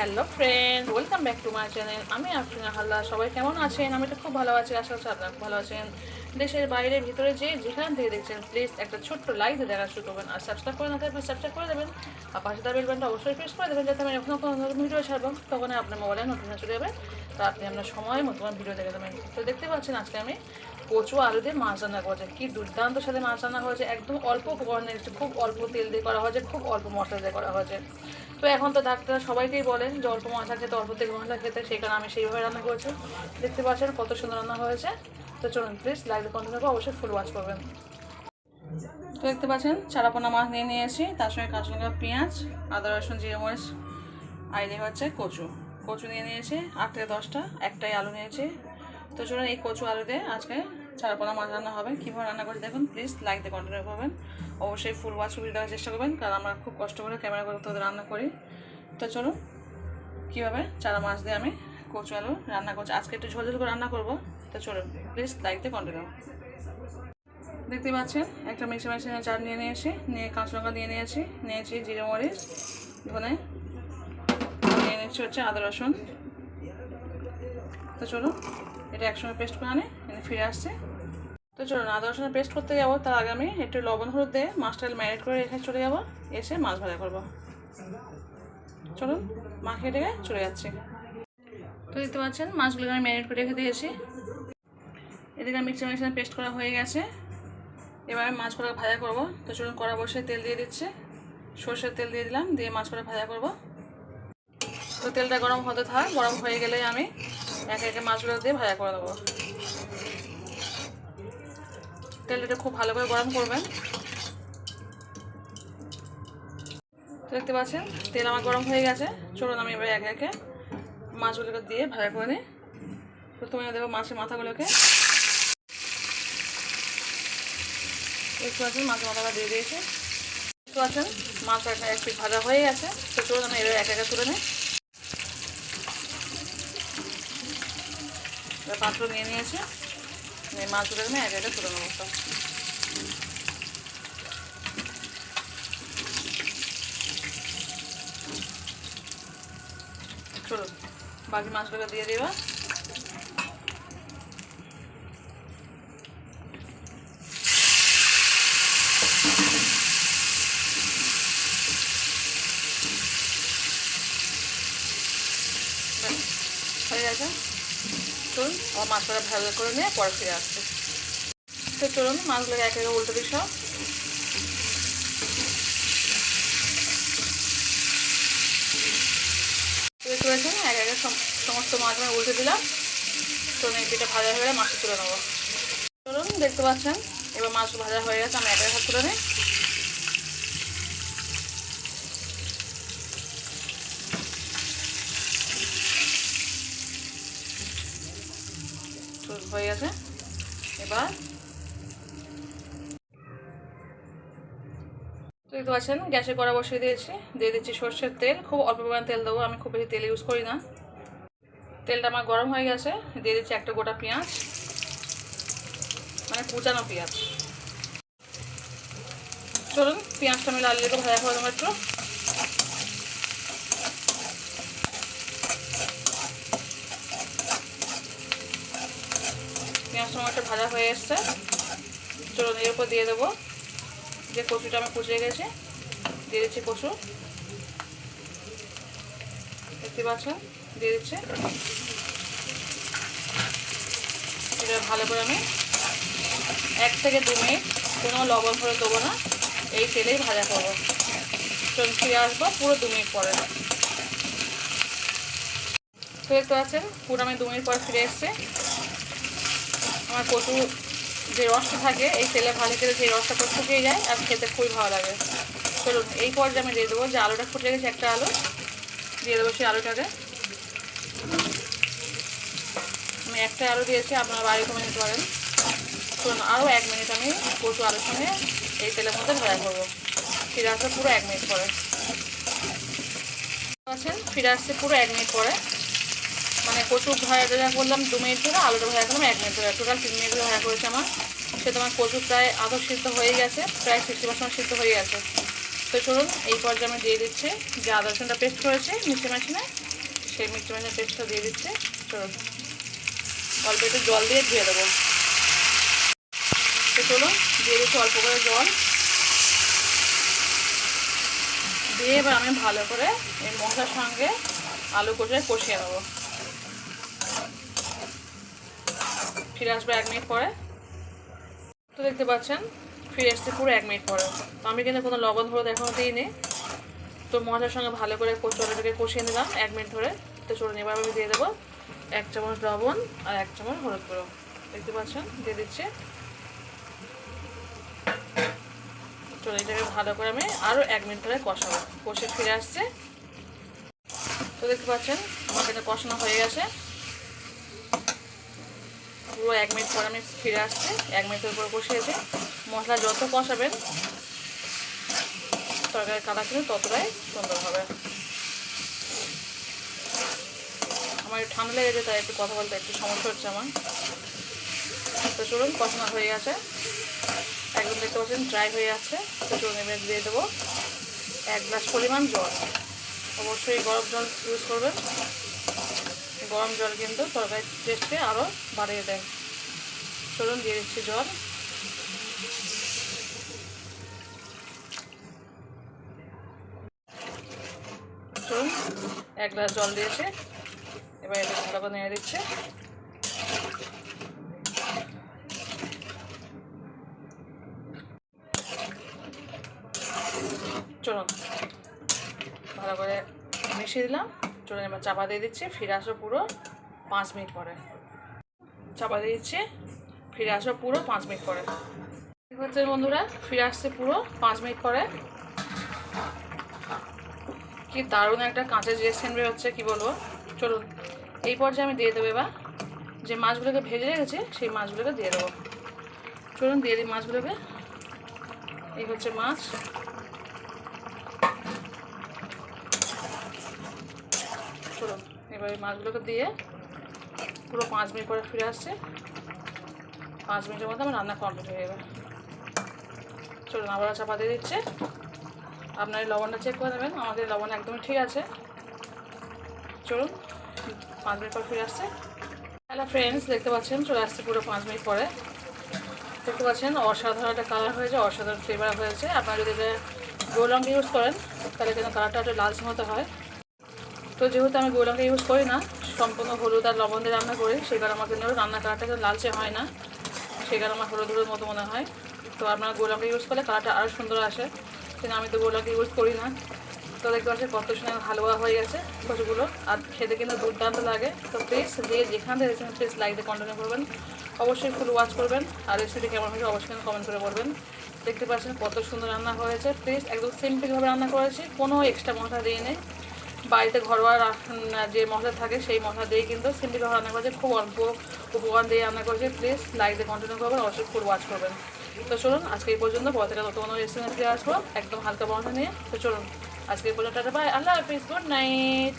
Hello friend, welcome back to my channel. আমি আফরিনা হাল্লা সবাই কেমন আছেন? আমি তো খুব ভালো আছি, আশা করছি আপনারা ভালো আছেন। দেশের বাইরে, ভিতরে যে যেখান থেকে দেখছেন প্লিজ একটা ছোট্ট লাইক দিয়ে দেখা শুরু করবেন। আর সাবস্ক্রাইব করে না থাকলে সাবস্ক্রাইব করে দেবেন। আর পাশে তার বেলবানটা অবশ্যই প্রেস করে দেবেন, যাতে আমি যখন কোনো নতুন ভিডিও ছাড়বো তখন আপনার মোবাইলে নোটিফিকেশন চলে যাবে। তো আপনি আপনার সময় মতো ভিডিও দেখে দেবেন তো দেখতে পাচ্ছেন আজকে আমি কচু আলু দিয়ে মাছ রান্না করেছে কি দুর্দান্ত সাথে মাছ রান্না হয়েছে একদম অল্প উপকরণের খুব অল্প তেল দিয়ে করা হয়েছে, খুব অল্প মশলা দিয়ে করা হয়েছে। তো এখন তো ডাক্তার সবাইকেই বলেন যে অল্প মশলা খেতে, অল্প তেল মশলা খেতে, সেই কারণে আমি সেইভাবে রান্না করেছি। দেখতে পাচ্ছেন কত সুন্দর রান্না হয়েছে। তো চলুন প্লিজ লাইভ কন্টিনিউ করব অবশ্যই ফুল ওয়াচ করবেন। তো দেখতে পাচ্ছেন, চারাপোনা মাছ নিয়ে নিয়েছি। তার সঙ্গে কাঁচা লঙ্কা, পেঁয়াজ, আদা, রসুন জিরে মরিচ আইলে হচ্ছে কচু। কচু নিয়ে নিয়েছি আট থেকে দশটা, একটাই আলু নিয়েছি। তো চলুন, এই কচু আলু দিয়ে আজকে চারাপোনা মাছ রান্না হবে। কীভাবে রান্না করে দেখুন প্লিজ লাইক দিয়ে কন্টিনিউ করবেন অবশ্যই ফুল ওয়াচ ছবি দেওয়ার চেষ্টা করবেন, কারণ আমরা খুব কষ্ট করে ক্যামেরা করে তোদের রান্না করি। তো চলুন, কীভাবে? চারা মাছ দিয়ে আমি কচু আলু রান্না করছি। আজকে একটু ঝোল ঝোল করে রান্না করব। তো চলুন প্লিজ লাইক দিয়ে কন্টিনিউ দেখতে পাচ্ছেন, একটা মিক্সি মেশিনে চার নিয়ে নিয়েছি, নিয়ে কাঁচা লঙ্কা দিয়ে নিয়েছি নিয়েছি জিরে, মরিচ, ধনে। নিয়ে নিচ্ছি হচ্ছে আদা, রসুন। তো চলুন, এটা একসঙ্গে পেস্ট করে আনে ফিরে আসছে। তো চলুন, আদা রসুনের পেস্ট করতে যাব। তার আগে আমি একটু লবণ, হলুদ দিয়ে মাছটা ম্যারিনেট করে রেখে চলে যাব। এসে মাছ ভাজা করব। চলুন, মাখিয়ে রেখে চলে যাচ্ছি। তো দেখতে পাচ্ছেন, মাছগুলোকে আমি ম্যারিনেট করে রেখে দিয়েছি। এদিকে মিক্সচার মেশিনে পেস্ট করা হয়ে গেছে। এবার আমি মাছগুলো ভাজা করব। তো চলুন, কড়া বসে তেল দিয়ে দিচ্ছে। সর্ষের তেল দিয়ে দিলাম, দিয়ে মাছগুলো ভাজা করব। তো তেলটা গরম হতে থাক, গরম হয়ে গেলে আমি একে একে মাছগুলো দিয়ে ভাজা করে দেবো। তেলটা খুব ভালো করে গরম করবেন। দেখতে পাচ্ছেন, তেল আমার গরম হয়ে গেছে। চলুন আমি এবার একে একে মাছগুলোকে দিয়ে ভাজা করে নিই। প্রথমে দেবো মাছের মাথাগুলোকে। দেখতে পাচ্ছেন, মাছের মাথাটা দিয়ে দিয়েছে। দেখতে পাচ্ছেন, মাছ একটা এক পিস ভাজা হয়ে গেছে। তো চলুন আমি এবার একে একে তুলে নিই। পাত্র নিয়ে নিয়েছে। মাছগুলো আমি একে একে তুলে নেব চলুন বাকি মাছগুলো দিয়ে দেবা হয়ে গেছে? চলুন, আমার মাছগুলো ভালো করে নিয়ে পরে ফিরে আসছে। তো চলুন মাছগুলোকে একে একে উল্টে দিই সব। দেখতে পাচ্ছেন, এক একে সম- সমস্ত মাছ আমি উল্টে দিলাম। তো পিঠে ভাজা হয়ে গেলে মাছটা তুলে নেব। চলুন, দেখতে পাচ্ছেন, এবার মাছ ভাজা হয়ে গেছে, আমি এক একা তুলে নিই। হয়ে গেছে। এবার দেখতে পাচ্ছেন গ্যাসে কড়া বসিয়ে দিয়েছি। দিয়ে দিচ্ছি সর্ষের তেল। খুব অল্প পরিমাণ তেল দেবো। আমি খুব বেশি তেল ইউজ করি না। তেলটা আমার গরম হয়ে গেছে। দিয়ে দিচ্ছি একটা গোটা পেঁয়াজ। মানে কুচানো পেঁয়াজ। চলুন, পেঁয়াজটা আমি লাল লেগে ভাজা দেবো একটু। পেঁয়াজটা আমার একটু ভাজা হয়ে এসছে। চলুন এর উপর দিয়ে দেবো। যে কচুটা আমি কুচিয়ে গেছে, দিয়ে দিচ্ছি কচু। দেখতে পাচ্ছেন দিয়ে দিচ্ছে। এটা ভালো করে আমি এক থেকে দু মিনিট কোনো লবণ করে দেবো না। এই তেলেই ভাজা করব। চলুন ফিরে আসব পুরো দু মিনিট পরে। তো দেখতে পাচ্ছেন, পুরো আমি দু মিনিট পরে ফিরে এসছে। আমার কচু যে রসটা থাকে, এই তেলে ভালো করে সেই রসটা পুরো শুকিয়ে যায়, আর খেতে খুবই ভালো লাগে। চলুন, এই পর্যায়ে আমি দিয়ে দেবো যে আলুটা ফুটে গেছে একটা আলু। দিয়ে দেবো সেই আলুটাকে। আমি একটা আলু দিয়েছি, আপনারা বাড়ি কমে নিতে পারেন। চলুন, আরও এক মিনিট আমি কচু আলুর সঙ্গে এই তেলের মধ্যে ভাজা করব ফিরে আসবে পুরো এক মিনিট পরে। আছেন? ফিরে আসছে পুরো এক মিনিট পরে। কচু ভাজা করলাম দু মিনিট ধরে আলুটা ভাজা করলাম, এক মিনিট ধরে। টোটাল তিন মিনিট ভাজা করেছে আমার। সে তোমার কচু প্রায় আধা সিদ্ধ হয়ে গেছে, প্রায় সিক্সটি পার্সেন্ট সিদ্ধ হয়ে গেছে। তো চলুন, এই পর্যায়ে আমি দিয়ে দিচ্ছি যে আদা রসুনটা পেস্ট করেছে, মিষ্টি মেশিনে সেই মিষ্টি গ্রাইন্ডার পেস্টটা দিয়ে দিচ্ছে। চলুন, অল্প একটু জল দিয়ে ধুয়ে দেবো। তো চলুন, দিয়ে দিচ্ছি অল্প করে জল। দিয়ে এবার আমি ভালো করে এই মশলার সঙ্গে আলু কষে কষিয়ে নেব। ফিরে আসবে এক মিনিট পরে। তো দেখতে পাচ্ছেন, ফিরে আসছে পুরো এক মিনিট পরে। তো আমি কিন্তু কোনো লবণ হলুদ এখনও দিইনি। তো মশলার সঙ্গে ভালো করে কচুয়াটাকে কষিয়ে নিলাম এক মিনিট ধরে। তো চলুন এবার আমি দিয়ে দেবো এক চামচ লবণ আর এক চামচ হলুদ গুঁড়ো। দেখতে পাচ্ছেন, দিয়ে দিচ্ছি। চলো এটাকে ভালো করে আমি আরও এক মিনিট ধরে কষাবো। কষে ফিরে আসছে। তো দেখতে পাচ্ছেন, আমার এটা কষানো হয়ে গেছে। পুরো এক মিনিট পর আমি ফিরে আসছি। এক মিনিটের উপরে কষিয়েছি মশলা যত কষাবেন, তরকারির কালার কিন্তু ততটাই সুন্দর হবে। আমার ঠান্ডা লেগেছে তাই একটু কথা বলতে একটু সমস্যা হচ্ছে আমার। তো চলুন, কষানো হয়ে গেছে। একদম দেখতে পাচ্ছেন ড্রাই হয়ে যাচ্ছে তো চলুন, এবার দিয়ে দেবো এক গ্লাস পরিমাণ জল। অবশ্যই গরম জল ইউজ করবেন। গরম জল কিন্তু তরকারির টেস্টে আরও বাড়িয়ে দেয়। চলুন দিয়ে দিচ্ছি জল। চলুন, এক গ্লাস জল দিয়েছে। এবার এটা ভালো করে নেড়ে দিচ্ছে। চলুন, ভালো করে মিশিয়ে দিলাম। চলুন এবার চাপা দিয়ে দিচ্ছি, ফিরে আসো পুরো পাঁচ মিনিট পরে। চাপা দিয়ে দিচ্ছি, ফিরে আসো পুরো পাঁচ মিনিট পরে। হচ্ছে বন্ধুরা, ফিরে আসছে পুরো পাঁচ মিনিট পরে। কি দারুণ একটা কাঁচা জিরে সেন্ড হচ্ছে, কি বলব? চলুন, এই পর্যায়ে আমি দিয়ে দেবো এবার। যে মাছগুলোকে ভেজে রেখেছি, সেই মাছগুলোকে দিয়ে দেবো। চলুন, দিয়ে দিই মাছগুলোকে। এই হচ্ছে মাছ। চলুন, এবার এই মাছগুলোকে দিয়ে পুরো পাঁচ মিনিট পরে ফিরে আসছে। পাঁচ মিনিটের মধ্যে আমার রান্না কমপ্লিট হয়ে যাবে। চলুন, আবার চাপা দিয়ে দিচ্ছে। আপনার লবণটা চেক করে নেবেন। আমাদের লবণ একদমই ঠিক আছে। চলুন, পাঁচ মিনিট পর ফিরে আসছে। হ্যালো ফ্রেন্ডস দেখতে পাচ্ছেন, চলে আসছে পুরো পাঁচ মিনিট পরে। দেখতে পাচ্ছেন, অসাধারণ একটা কালার হয়েছে, অসাধারণ ফ্লেভার হয়েছে। আপনারা যদি এটা গোলং ইউজ করেন, তাহলে কিন্তু কালারটা একটু লালচে মতো হয়। তো যেহেতু আমি গোলঙ্কা ইউজ করি না, সম্পূর্ণ হলুদ আর লবণ দিয়ে রান্না করি সেই কারণে আমার কিন্তু রান্না কালারটা লালচে হয় না সেই কারণে আমার হলুদ হলুদ মতো মনে হয়। তো আপনারা গোলঙ্কা ইউজ করলে কালারটা আরও সুন্দর আসে, কিন্তু আমি তো গোলঙ্কা ইউজ করি না। তো দেখতে পাচ্ছি কত সময় হালুয়া হয়ে গেছে কচুগুলো, আর খেতে কিন্তু দুর্দান্ত লাগে। তো প্লিজ যে যেখান থেকে দেখছেন প্লিজ লাইক দিয়ে কন্টিনিউ করবেন। অবশ্যই ফুল ওয়াচ করবেন, আর রেসিপি কেমন হয়েছে অবশ্যই কমেন্ট করে বলবেন। দেখতে পাচ্ছেন কত সুন্দর রান্না হয়েছে। প্লিজ একদম সিম্পলভাবে রান্না করেছি, কোনো এক্সট্রা মশলা দিয়ে নেই বাড়িতে ঘরোয়া যে মশলা থাকে সেই মশলা দিয়ে কিন্তু সিম্পলভাবে রান্না করেছে খুব অল্প উপকরণ দিয়ে রান্না করেছে প্লিজ লাইক দিয়ে কন্টিনিউ করবেন, অবশ্যই ফুল ওয়াচ করবেন। তো চলুন, আজকে এই পর্যন্ত। বর্তমানে থেকে নতুন কোনো রেস্টুরেন্ট আসব। একদম হালকা মশলা নিয়ে। তো চলুন, আজকে এই পর্যন্ত আল্লাহ হাফিজ গুড নাইট